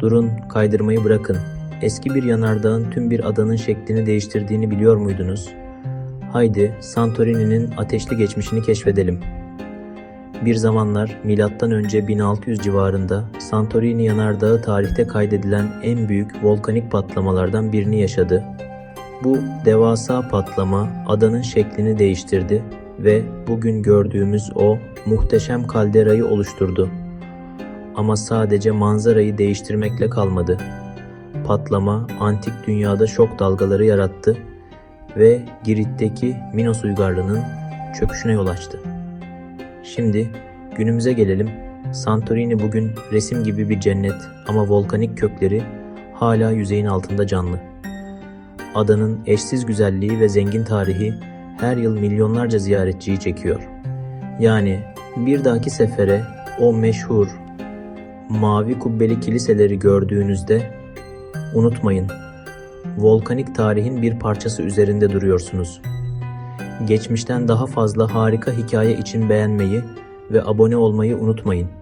Durun, kaydırmayı bırakın. Eski bir yanardağın tüm bir adanın şeklini değiştirdiğini biliyor muydunuz? Haydi Santorini'nin ateşli geçmişini keşfedelim. Bir zamanlar milattan önce 1600 civarında Santorini yanardağı tarihte kaydedilen en büyük volkanik patlamalardan birini yaşadı. Bu devasa patlama adanın şeklini değiştirdi ve bugün gördüğümüz o muhteşem kalderayı oluşturdu. Ama sadece manzarayı değiştirmekle kalmadı. Patlama antik dünyada şok dalgaları yarattı ve Girit'teki Minos uygarlığının çöküşüne yol açtı. Şimdi günümüze gelelim. Santorini bugün resim gibi bir cennet ama volkanik kökleri hala yüzeyin altında canlı. Adanın eşsiz güzelliği ve zengin tarihi her yıl milyonlarca ziyaretçiyi çekiyor. Yani bir dahaki sefere o meşhur mavi kubbeli kiliseleri gördüğünüzde unutmayın. Volkanik tarihin bir parçası üzerinde duruyorsunuz. Geçmişten daha fazla harika hikaye için beğenmeyi ve abone olmayı unutmayın.